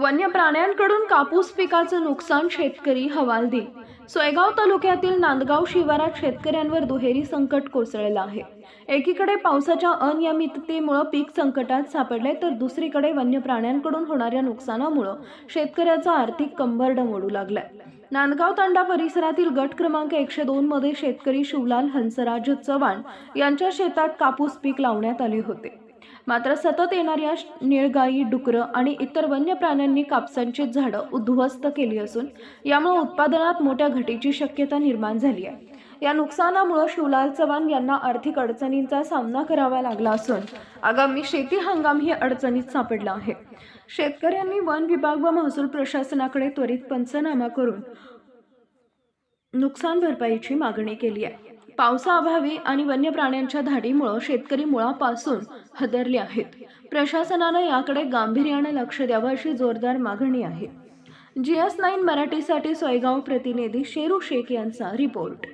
वन्य प्राण्यांकडून कापूस पिकाचं नुकसान शेतकरी हवालदिल सोयगाव तालुक्यातील नांदगाव शिवारात शेतकऱ्यांवर दुहेरी संकट कोसळलं आहे. एकीकडे पावसाच्या अनियमिततेमुळं पीक संकटात सापडले तर दुसरीकडे वन्य प्राण्यांकडून होणाऱ्या नुकसानामुळं शेतकऱ्याचा आर्थिक कंबरड मोडू लागलाय. नांदगाव तांडा परिसरातील गट क्रमांक एकशे दोन मध्ये शेतकरी शिवलाल हंसराज चव्हाण यांच्या शेतात कापूस पीक लावण्यात आले होते. मात्र सतत येणाऱ्या निळगाई डुकरं आणि इतर वन्य प्राण्यांनी कापसांची झाडं उद्ध्वस्त केली असून यामुळे उत्पादनात मोठ्या घटीची शक्यता निर्माण झाली आहे. या नुकसानामुळे शिवलाल चव्हाण यांना आर्थिक अडचणींचा सामना करावा लागला असून आगामी शेती हंगाम ही अडचणीत सापडला आहे. शेतकऱ्यांनी वन विभाग व महसूल प्रशासनाकडे त्वरित पंचनामा करून नुकसान भरपाईची मागणी केली आहे. पावसाअभावी आणि वन्य प्राण्यांच्या धाडीमुळे शेतकरी मुळापासून हदरले आहेत. प्रशासनानं याकडे गांभीर्याने लक्ष द्यावं अशी जोरदार मागणी आहे. जी एस नाईन मराठीसाठी सोयगाव प्रतिनिधी शेरू शेख यांचा रिपोर्ट.